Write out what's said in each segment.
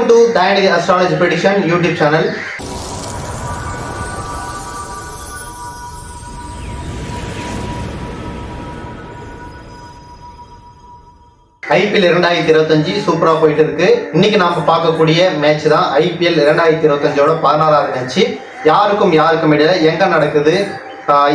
Welcome to Dayanidhi astrology petition YouTube channel IPL இரண்டாயிரத்தி இருபத்தஞ்சு சூப்பராக போயிட்டு இருக்கு இன்னைக்கு நாம பார்க்கக்கூடிய மேட்ச் தான் ஐபிஎல் இரண்டாயிரத்தி இருபத்தஞ்சோட பதினாறாவது மேட்ச் யாருக்கும் யாருக்கும் இடையில எங்க நடக்குது?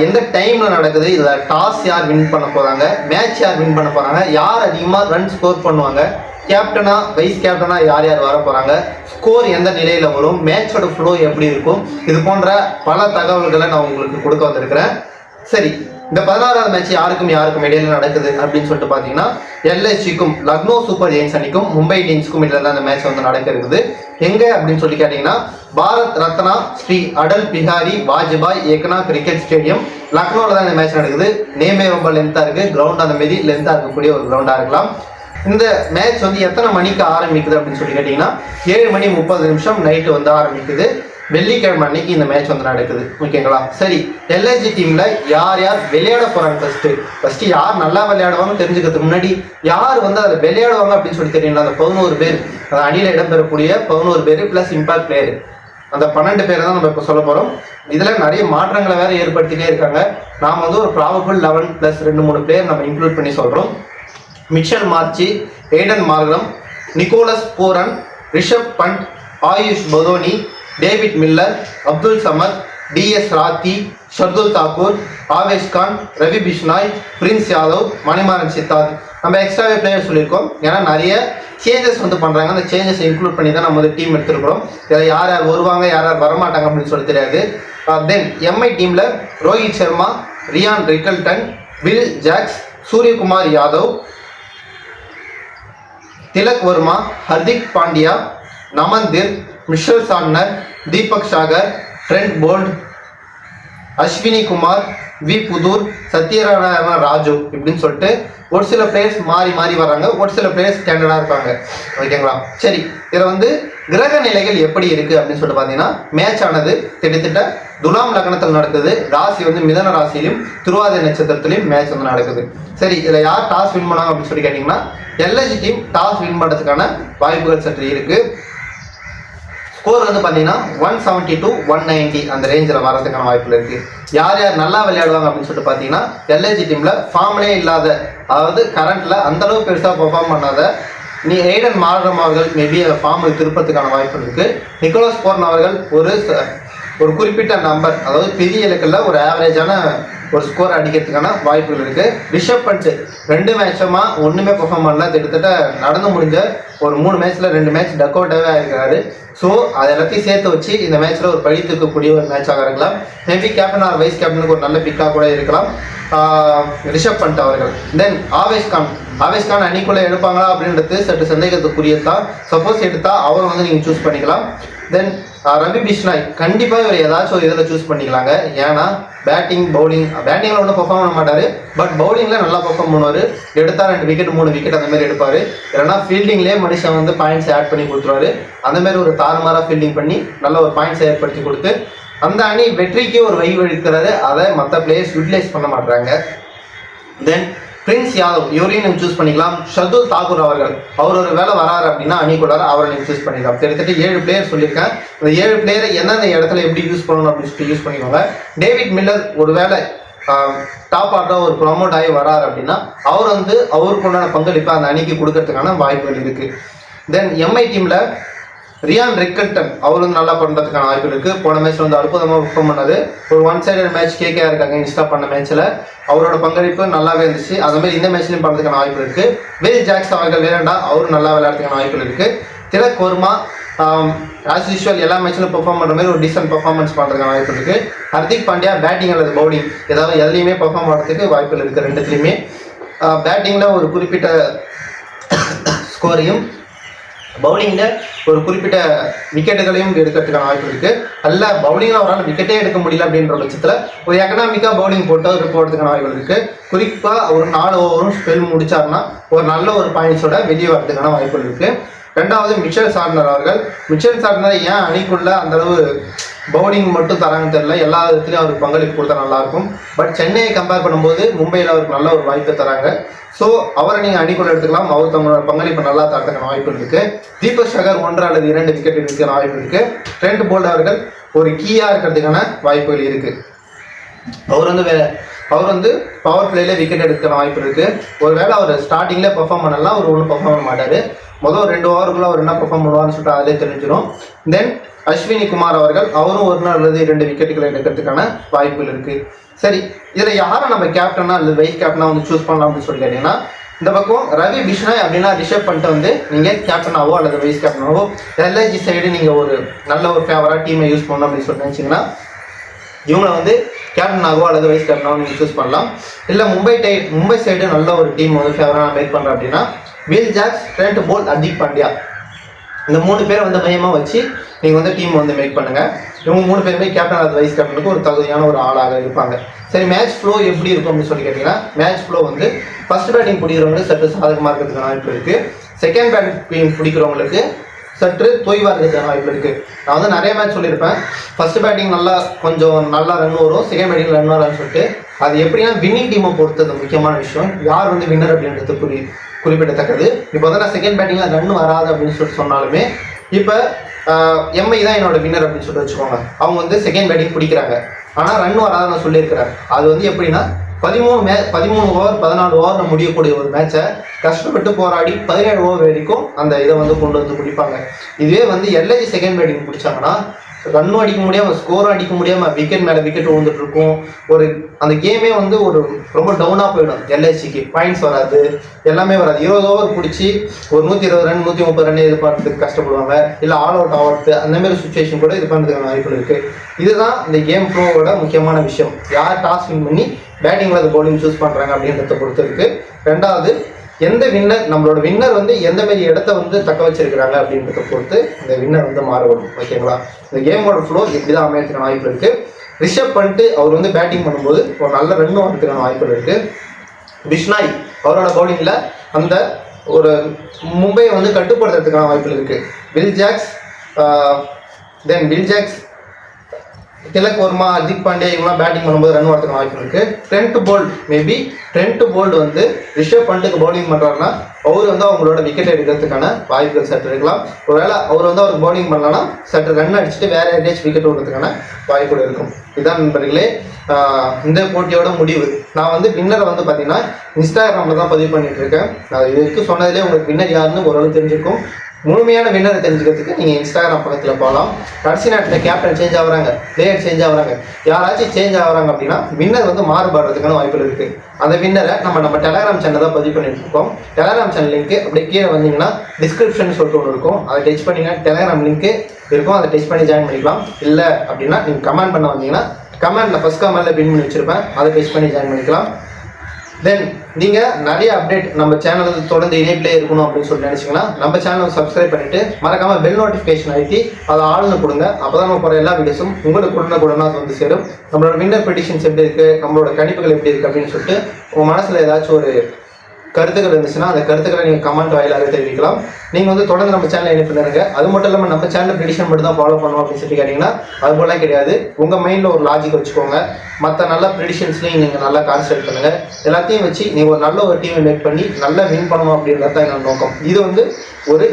எந்த டைம்ல நடக்குது? இதுல டாஸ் யார் வின் பண்ண போறாங்க? மேட்ச் யார் வின் பண்ண போறாங்க? யார் அதிகமா ரன் ஸ்கோர் பண்ணுவாங்க? கேப்டனா வைஸ் கேப்டனா யார் யார் வர போறாங்க? ஸ்கோர் எந்த நிலையில வரும்? மேட்சோட ஃப்ளோ எப்படி இருக்கும்? இது போன்ற பல தகவல்களை நான் உங்களுக்கு கொடுக்க வந்திருக்கிறேன். சரி இந்த பதினாறாவது மேட்ச் யாருக்கும் யாருக்கும் இடையில நடக்குது அப்படின்னு சொல்லிட்டு பார்த்தீங்கன்னா எல்எஸ்சிக்கும் லக்னோ சூப்பர் ஜெயின்ஸ் அணிக்கும் மும்பை இந்தியன்ஸுக்கும் இடையில தான் இந்த மேட்ச் வந்து நடக்க இருக்குது. எங்க அப்படின்னு சொல்லி கேட்டீங்கன்னா பாரத் ரத்னா ஸ்ரீ அடல் பிஹாரி வாஜ்பாய் ஏக்னா கிரிக்கெட் ஸ்டேடியம் லக்னோவில் தான் இந்த மேட்ச் நடக்குது. நேமே ரொம்ப லென்த்தாக இருக்குது கிரவுண்ட் அந்த மாரி லென்த்தாக இருக்கக்கூடிய ஒரு கிரவுண்டாக இருக்கலாம். இந்த மேட்ச் வந்து எத்தனை மணிக்கு ஆரம்பிக்குது அப்படின்னு சொல்லி கேட்டிங்கன்னா ஏழு மணி முப்பது நிமிஷம் நைட்டு வந்து ஆரம்பிக்குது. வெள்ளிக்கிழமை அன்னைக்கு இந்த மேட்ச் வந்து நடக்குது. ஓகேங்களா சரி எல்ஐஜி டீமில் யார் யார் விளையாட போகிறாங்க ஃபஸ்ட்டு ஃபஸ்ட்டு யார் நல்லா விளையாடுவாங்க தெரிஞ்சுக்கிறதுக்கு முன்னாடி யார் வந்து அதில் விளையாடுவாங்க அப்படின்னு சொல்லி தெரியுங்களா அந்த பதினோரு பேர். அந்த அணியில் இடம்பெறக்கூடிய பதினோரு பேர் ப்ளஸ் இம்பாக்ட் பிளேயர் அந்த பன்னெண்டு பேரை தான் நம்ம இப்போ சொல்ல போகிறோம் இதில் நிறைய மாற்றங்களை வேறு ஏற்படுத்திட்டே இருக்காங்க. நாம் வந்து ஒரு ப்ராபபிள் லெவன் ப்ளஸ் ரெண்டு மூணு பிளேயர் நம்ம இன்க்ளூட் பண்ணி சொல்கிறோம் Mitchell Marsh Aiden Markram Nicholas Pooran Rishabh Pant Ayush Badoni David Miller Abdul Samad D S Rathi Shardul Thakur Avesh Khan Ravi Bishnoi Prince Yadav Manimaran Siddharth. நம்ம எக்ஸ்ட்ராவே player சொல்லியிருக்கோம். ஏன்னா நிறைய சேஞ்சஸ் வந்து பண்ணுறாங்க அந்த சேஞ்சஸ் இன்க்ளூட் பண்ணி தான் நம்ம வந்து டீம் எடுத்துருக்கிறோம். இதில் யார் யார் வருவாங்க யார் யார் வரமாட்டாங்க அப்படின்னு சொல்லி தெரியாது. தென் எம்ஐ டீமில் Rohit Sharma Ryan Rickelton Will Jacks Suryakumar Yadav Tilak Varma Hardik Pandya Naman Dhir Mitchell Santner Deepak Chahar Trent Boult Ashwani Kumar V. Puthur Satyanarayana Raju இப்படின்னு சொல்லிட்டு ஒரு சில பிளேயர்ஸ் மாறி மாறி வராங்க ஒரு சில பிளேயர்ஸ் ஸ்டாண்டர்டாக இருப்பாங்க ஓகேங்களா சரி இதில் வந்து கிரக நிலைகள் எப்படி இருக்குது அப்படின்னு சொல்லிட்டு பார்த்தீங்கன்னா மேட்ச் ஆனது கிட்டத்தட்ட துலாம் லக்னத்தில் நடக்குது. ராசி வந்து மிதன ராசியிலும் திருவாதிரை நட்சத்திரத்திலையும் மேட்ச் வந்து நடக்குது. சரி இதில் யார் டாஸ் வின் பண்ணாங்க அப்படின்னு சொல்லி கேட்டிங்கன்னா எல்ஐசி டீம் டாஸ் வின் பண்ணுறதுக்கான வாய்ப்புகள் சற்று இருக்குது ஸ்கோர் வந்து பார்த்தீங்கன்னா one seventy to one ninety அந்த ரேஞ்சில் வரதுக்கான வாய்ப்பில் இருக்குது யார் யார் நல்லா விளையாடுவாங்க அப்படின்னு சொல்லிட்டு பார்த்தீங்கன்னா எல்ஐஜி டீமில் ஃபார்ம்லே இல்லாத அதாவது கரண்ட்டில் அந்தளவு பெருசாக பெர்ஃபார்ம் பண்ணாத நீ எய்டன் மாறுறம் அவர்கள் மேபி ஃபார்மில் திருப்பத்துக்கான வாய்ப்பு இருக்குது நிக்கோலஸ் போர்ன் அவர்கள் ஒரு ச- ஒரு குறிப்பிட்ட நம்பர் அதாவது பெரிய இலக்கில் ஒரு ஆவரேஜான ஒரு ஸ்கோர் அடிக்கிறதுக்கான வாய்ப்புகள் இருக்கு. ரிஷப் பண்ட் ரெண்டு மேட்சமா ஒண்ணுமே பெர்ஃபார்ம் பண்ணல. கிட்டத்தட்ட நடந்து முடிஞ்ச ஒரு மூணு மேட்ச்ல ரெண்டு மேட்ச் டக் அவுட்டாகவே ஆயிருக்காரு ஸோ அதை எல்லாத்தையும் சேர்த்து வச்சு இந்த மேட்ச்ல ஒரு பழி தூக்கக்கூடிய ஒரு மேட்சாக இருக்கலாம். மேபி கேப்டன் ஆர் வைஸ் கேப்டனுக்கு ஒரு நல்ல பிக்காக கூட இருக்கலாம். ரிஷப் பண்ட் அவர்கள். தென் ஆவேஷ் கான் ஆவேஷ் கான் அணிக்குள்ள எடுப்பாங்களா அப்படின்றது சற்று சந்தேகத்துக்குரியது தான் சப்போஸ் எடுத்தா அவரை வந்து நீங்க சூஸ் பண்ணிக்கலாம். தென் ரவி பிஷ்னாய் கண்டிப்பாக இவர் ஏதாச்சும் ஒரு இதில் சூஸ் பண்ணிக்கலாங்க. ஏன்னா பேட்டிங் பவுலிங் பேட்டிங்கில் ஒன்றும் பெர்ஃபார்ம் பண்ண மாட்டார். பட் பவுலிங்கில் நல்லா பெர்ஃபார்ம் பண்ணுவார். எடுத்தால் ரெண்டு விக்கெட் மூணு விக்கெட் அந்த மாதிரி எடுப்பார். இல்லைன்னா ஃபீல்டிங்லேயே மனுஷன் வந்து பாயிண்ட்ஸ் ஆட் பண்ணி கொடுத்துருவாரு. அந்த மாதிரி ஒரு தாறுமாறாக ஃபீல்டிங் பண்ணி நல்ல ஒரு பாயிண்ட்ஸ் ஏற்படுத்தி கொடுத்து அந்த அணி வெற்றிக்கு ஒரு வழி வழிக்கிறாரு அதை மற்ற பிளேயர்ஸ் யூட்டிலைஸ் பண்ண மாட்டாங்க தென் பிரின்ஸ் யாதவ் இவரையும் நீங்கள் சூஸ் பண்ணிக்கலாம். ஷர்துல் தாக்கூர் அவர்கள் அவர் ஒரு வேலை வராரு அப்படின்னா அணிக்குள்ளார அவரை நீங்கள் சூஸ் பண்ணிக்கலாம். கிட்டத்தட்ட ஏழு பிளேயர் சொல்லியிருக்கேன். இந்த ஏழு பிளேயரை எந்தெந்த இடத்துல எப்படி யூஸ் பண்ணணும் அப்படின்னு சொல்லிட்டு யூஸ் பண்ணிக்கோங்க. டேவிட் மில்லர் ஒரு வேலை டாப் ஆர்டராக ஒரு ப்ரொமோட் ஆகி வராரு அப்படின்னா அவர் வந்து அவருக்கு உண்டான பங்களிப்பை அந்த அணிக்கு கொடுக்கறதுக்கான வாய்ப்புகள் இருக்குது தென் எம்ஐ டீமில் ரியான் ரிக்கட்டன் அவரும் நல்லா பண்ணுறதுக்கான வாய்ப்பு இருக்கு. போன மேட்ச் வந்து அற்புதமாக பெர்ஃபார்ம் பண்ணது ஒரு ஒன் சைடட் மேட்ச் கேகே இருக்காங்க இன்ஸ்டா பண்ண மேட்ச்சில் அவரோட பங்களிப்பு நல்லாவே இருந்துச்சு. அது மாதிரி இந்த மேட்ச்லையும் பண்ணுறதுக்கான வாய்ப்பு இருக்கு. வில் ஜாக்ஸ் அவர்கள் விளையாண்டா அவரும் நல்லா விளையாடுறதுக்கான வாய்ப்புகள் இருக்கு. திலக் வர்மா ஆஸ் யூஸ்வல் எல்லா மேட்ச்லையும் பெர்ஃபார்ம் பண்ணுற மாதிரி ஒரு டீசென்ட் பர்ஃபார்மன்ஸ் பண்ணுறதுக்கான வாய்ப்பு இருக்கு. ஹர்திக் பாண்டியா பேட்டிங் அல்லது பவுலிங் ஏதாவது எதுலையுமே பெர்ஃபார்ம் பண்ணுறதுக்கு வாய்ப்புகள் இருக்குது ரெண்டுத்துலையுமே. பேட்டிங்கில் ஒரு குறிப்பிட்ட ஸ்கோரையும் பவுலிங்கில் ஒரு குறிப்பிட்ட விக்கெட்டுகளையும் எடுக்கிறதுக்கான வாய்ப்பு இருக்குது அல்ல பவுலிங்கில் அவரால் விக்கெட்டே எடுக்க முடியல அப்படின்ற பட்சத்தில் ஒரு எக்கனாமிக்காக பவுலிங் போட்டு அவர் போடுறதுக்கான வாய்ப்புகள் இருக்குது குறிப்பாக ஒரு நாலு ஓவரும் ஸ்பெல் முடிச்சாருன்னா ஒரு நல்ல ஒரு பாயிண்ட்ஸோட வெளியே வரதுக்கான வாய்ப்புகள் இருக்குது ரெண்டாவது மிச்சல் சார்னர் அவர்கள். மிச்சல் சார்னர் ஏன் அணிக்குள்ள அந்த அளவு பவுலிங் மட்டும் தராங்கன்னு தெரியல. எல்லா விதத்துலையும் அவருக்கு பங்களிப்பு கொடுத்தா நல்லா இருக்கும் பட் சென்னையை கம்பேர் பண்ணும்போது மும்பையில் அவருக்கு நல்ல ஒரு வாய்ப்பை தராங்க. ஸோ அவரை நீங்கள் அணிக்குள்ள எடுத்துக்கலாம். அவர் தங்களோட பங்களிப்பு நல்லா தரத்துக்கான வாய்ப்பு இருக்கு. தீபக் சகர் ஒன்று அல்லது இரண்டு விக்கெட் எடுக்கிற வாய்ப்பு இருக்கு. ட்ரெண்ட் போல்ட் அவர்கள் ஒரு கீயா இருக்கிறதுக்கான வாய்ப்புகள் இருக்கு. அவர் வந்து வே அவர் வந்து பவர் பிளேல விக்கெட் எடுக்கிற வாய்ப்பு இருக்கு. ஒருவேளை அவர் ஸ்டார்டிங்ல பெர்ஃபார்ம் பண்ணலாம் அவர் ஒன்றும் பெர்ஃபார்ம் பண்ண மாட்டாரு. முதல் ரெண்டு ஓவருக்குள்ள அவர் என்ன பெர்ஃபார்ம் பண்ணுவார்னு சொல்லிட்டு அதிலே தெரிஞ்சிடும் தென் அஸ்வினி குமார் அவர்கள் அவரும் ஒரு நாள் அல்லது இரண்டு விக்கெட்டுகளை எடுக்கிறதுக்கான வாய்ப்புகள் இருக்கு. சரி இதுல யாரை நம்ம கேப்டனா அல்லது வைஸ் கேப்டனா வந்து சூஸ் பண்ணலாம் அப்படின்னு சொல்லி கேட்டீங்கன்னா இந்த பக்கம் ரவி பிஷ்ணாய் அப்படின்னா ரிஷப் பண்ணிட்டு வந்து நீங்க கேப்டனாவோ அல்லது வைஸ் கேப்டனாவோ எல்ஐஜி சைடு நீங்க ஒரு நல்ல ஒரு ஃபேவரா டீமை யூஸ் பண்ணணும் அப்படின்னு சொல்லி நினைச்சீங்கன்னா இவங்களை வந்து கேப்டனாகவோ அல்லது வைஸ் கேப்டனாகவோ நீங்கள் சூஸ் பண்ணலாம். இல்லை மும்பை டை மும்பை சைடு நல்ல ஒரு டீம் வந்து ஃபேவராக மேக் பண்ணுறேன் அப்படின்னா Will Jacks Trent Boult Hardik Pandya இந்த மூணு பேரை வந்து மையமாக வச்சு நீங்கள் வந்து டீம் வந்து மேக் பண்ணுங்கள் இவங்க மூணு பேருமே கேப்டன் அல்லது வைஸ் கேப்டனுக்கு ஒரு தகுதியான ஒரு ஆளாக இருப்பாங்க. சரி மேட்ச் ஃப்ளோ எப்படி இருக்கும் அப்படின்னு சொல்லி கேட்டிங்கன்னா மேட்ச் ஃப்ளோ வந்து ஃபர்ஸ்ட் பேட்டிங் பிடிக்கிறவங்களுக்கு சற்று சாதகமாக இருக்கிறதுக்கான வாய்ப்பு இருக்குது செகண்ட் பேட்டிங் பிடிக்கிறவங்களுக்கு சற்று தொய்வாக இருக்கிறதுக்கான வாய்ப்பு இருக்குது நான் வந்து நிறைய மேட்ச் சொல்லியிருப்பேன். ஃபர்ஸ்ட் பேட்டிங் நல்லா கொஞ்சம் நல்லா ரன் வரும். செகண்ட் பேட்டிங் ரன் வரான்னு சொல்லிட்டு அது எப்படின்னா வின்னிங் டீமை பொறுத்தது முக்கியமான விஷயம். யார் வந்து வின்னர் அப்படின்றது குறி குறிப்பிடத்தக்கது. இப்போ வந்து நான் செகண்ட் பேட்டிங்கில் ரன் வராது அப்படின்னு சொல்லிட்டு சொன்னாலுமே இப்போ எம்ஐ தான் என்னோட வின்னர் அப்படின்னு சொல்லிட்டு வச்சுக்கோங்க. அவங்க வந்து செகண்ட் பேட்டிங் பிடிக்கிறாங்க. ஆனால் ரன் வராது நான் சொல்லியிருக்கிறேன் அது வந்து எப்படின்னா பதிமூணு மே பதிமூணு ஓவர் பதினாலு ஓவரில் முடியக்கூடிய ஒரு மேட்சை கஷ்டப்பட்டு போராடி பதினேழு ஓவர் வரைக்கும் அந்த இதை வந்து கொண்டு வந்து பிடிப்பாங்க இதுவே வந்து எல்ஐஜி செகண்ட் பேட்டிங் பிடிச்சாங்கன்னா ரன்னும் அடிக்க முடியாமல் ஸ்கோரும் அடிக்க முடியாமல் விக்கெட் மேலே விக்கெட் விழுந்துட்டு இருக்கும் ஒரு அந்த கேமே வந்து ஒரு ரொம்ப டவுனாக போயிடும் எல்ஐசிக்கு. பாயிண்ட்ஸ் வராது எல்லாமே வராது. இருபது ஓவர் பிடிச்சி ஒரு நூற்றி இருபது ரன் நூற்றி முப்பது ரன் இது பண்ணுறதுக்கு கஷ்டப்படுவாங்க. இல்லை ஆல் அவுட் ஆகிறது அந்தமாரி சுச்சுவேஷன் கூட இது பண்ணுறதுக்கான வாய்ப்புகள் இருக்குது இதுதான் இந்த கேம் ப்ரோவோட முக்கியமான விஷயம். யார் டாஸ் வின் பண்ணி பேட்டிங்கில் அது பவுலிங் சூஸ் பண்ணுறாங்க அப்படின்றத பொறுத்து இருக்குது ரெண்டாவது எந்த வின்னர் நம்மளோட வின்னர் வந்து எந்த மாதிரி இடத்த வந்து தக்க வச்சிருக்கிறாங்க அப்படின்றத பொறுத்து இந்த வின்னர் வந்து மாறுபடும் ஓகேங்களா இந்த கேமோட ஃப்ளோ இப்படி தான் அமையறதுக்கான வாய்ப்பு இருக்கு. ரிஷப் பண்ணிட்டு அவர் வந்து பேட்டிங் பண்ணும்போது ஒரு நல்ல ரன் வரதுக்கான வாய்ப்புகள் இருக்கு. பிஷ்னாய் அவரோட பவுலிங்கில் அந்த ஒரு மும்பையை வந்து கட்டுப்படுத்துறதுக்கான வாய்ப்புகள் இருக்கு. Will Jacks then Will Jacks Tilak Varma Ajit Pandey இவங்களாம் பேட்டிங் பண்ணும்போது ரன் வரதுக்கு வாய்ப்பு இருக்கு. Trent Boult maybe Trent Boult வந்து ரிஷப் பண்ட்டுக்கு பவுலிங் பண்ணுறாருன்னா அவர் வந்து அவங்களோட விக்கெட் எடுக்கிறதுக்கான வாய்ப்புகள் சற்று இருக்கலாம். ஒருவேளை அவர் வந்து அவர் பவுலிங் பண்ணலன்னா சற்று ரன் அடிச்சுட்டு வேற யாரையாச்சும் விக்கெட் விடுறதுக்கான வாய்ப்புகள் இருக்கும். இதான் நண்பர்களே இந்த போட்டியோட முடிவு. நான் வந்து வின்னரை வந்து பார்த்தீங்கன்னா இன்ஸ்டாகிராமில் தான் பதிவு பண்ணிட்டு இருக்கேன். நான் இதுக்கு சொன்னதிலே சொன்னதுலேயே உங்களுக்கு வின்னர் யாருன்னு ஓரளவு தெரிஞ்சிருக்கும். முழுமையான வின்னரை தெரிஞ்சுக்கிறதுக்கு நீங்கள் இன்ஸ்டாகிராம் பக்கத்தில் போகலாம் கடைசி நேரத்தில் கேப்டன் சேஞ்ச் ஆகுறாங்க பிளேயர் சேஞ்ச் ஆகுறாங்க. யாராச்சும் சேஞ்ச் ஆகுறாங்க அப்படின்னா வின்னர் வந்து மாறுபடுறதுக்கான வாய்ப்புகள் இருக்குது அந்த வின்னரை நம்ம நம்ம டெலகிராம் சேனல் தான் பதிவு பண்ணிட்டு இருக்கோம். டெலகிராம் சேனல் லிங்க் அப்படியே கீழே வந்தீங்கன்னா டிஸ்கிரிப்ஷன் சொல்லிட்டு ஒன்று இருக்கும். அதை டச் பண்ணிங்கன்னா டெலகிராம் லிங்க் இருக்கும். அதை டச் பண்ணி ஜாயின் பண்ணிக்கலாம். இல்லை அப்படின்னா நீங்கள் கமெண்ட் பண்ண வந்தீங்கன்னா கமெண்ட்டில் ஃபஸ்ட் கமெண்ட்டில் பின் பண்ணி வச்சுருப்பேன். அதை டச் பண்ணி ஜாயின் பண்ணிக்கலாம். தென் நீங்கள் நிறைய அப்டேட் நம்ம சேனல் தொடர்ந்து இணைப்பிலே இருக்கணும் அப்படின்னு சொல்லி நினச்சிங்கன்னா நம்ம சேனலை சப்ஸ்கிரைப் பண்ணிட்டு மறக்காம பெல் நோட்டிஃபிகேஷன் அழுத்தி அதை ஆளுன்னு கொடுங்க. அப்போ தான் நம்ம போகிற எல்லா வீடியோஸும் உங்களுக்கு உடனுக்குடனா அது வந்து சேரும். நம்மளோட வின்னர் பெடிஷன்ஸ் எப்படி இருக்குது நம்மளோட கணிப்புகள் எப்படி இருக்குது அப்படின்னு சொல்லிட்டு உங்கள் மனசில் ஏதாச்சும் ஒரு கருத்துக்கள் இருந்துச்சுன்னா அந்த கருத்துக்களை நீங்கள் கமெண்ட் வாயிலாக தெரிவிக்கலாம். நீங்கள் வந்து தொடர்ந்து நம்ம சேனலை இணைப்பினருங்க அது மட்டும் இல்லாமல் நம்ம சேனல் ப்ரெடிஷன் மட்டும் தான் ஃபாலோ பண்ணுவோம் அப்படின்னு சொல்லி கேட்டிங்கன்னா அது போலாம் கிடையாது. உங்கள் மைண்டில் ஒரு லாஜிக் வச்சுக்கோங்க. மற்ற நல்ல ப்ரெடிஷன்ஸ்லையும் நீங்கள் நல்லா கான்சன்ட்ரேட் பண்ணுங்கள் எல்லாத்தையும் வச்சு நீங்கள் ஒரு நல்ல ஒரு டீமை மேக் பண்ணி நல்லா வின் பண்ணணும் அப்படின்றது தான் என்னோட நோக்கம். இது வந்து ஒரு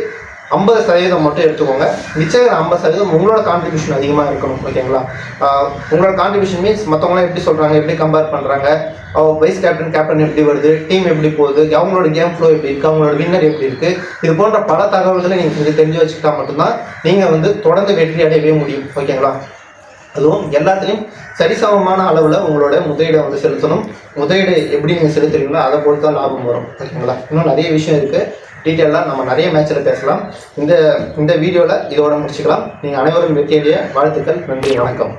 ஐம்பது சதவீதம் மட்டும் எடுத்துக்கோங்க. மிச்சம் ஐம்பது சதவீதம் உங்களோட கான்ட்ரிபியூஷன் அதிகமாக இருக்கணும் ஓகேங்களா உங்களோட கான்ட்ரிபியூஷன் மீன்ஸ் மற்றவங்களாம் எப்படி சொல்கிறாங்க எப்படி கம்பேர் பண்ணுறாங்க வைஸ் கேப்டன் கேப்டன் எப்படி வருது? டீம் எப்படி போகுது? அவங்களோட கேம் ஃப்ளோ எப்படி இருக்குது அவங்களோட வின்னர் எப்படி இருக்குது இது போன்ற பல தகவல்களை நீங்கள் கொஞ்சம் தெரிஞ்சு வச்சுக்கிட்டா மட்டும்தான் நீங்கள் வந்து தொடர்ந்து வெற்றி அடையவே முடியும் ஓகேங்களா அதுவும் எல்லாத்துலேயும் சரிசமமான அளவில் உங்களோட முதலீடை வந்து செலுத்தணும். முதலீடு எப்படி நீங்கள் செலுத்துறீங்களோ அதை பொறுத்து தான் லாபம் வரும் ஓகேங்களா இன்னும் நிறைய விஷயம் இருக்குது டீட்டெயிலாக நம்ம நிறைய மேட்ச்சில் பேசலாம். இந்த இந்த வீடியோவில் இதோட முடிச்சுக்கலாம். நீங்கள் அனைவரும் வெற்றியடைய வாழ்த்துக்கள். நன்றி வணக்கம்.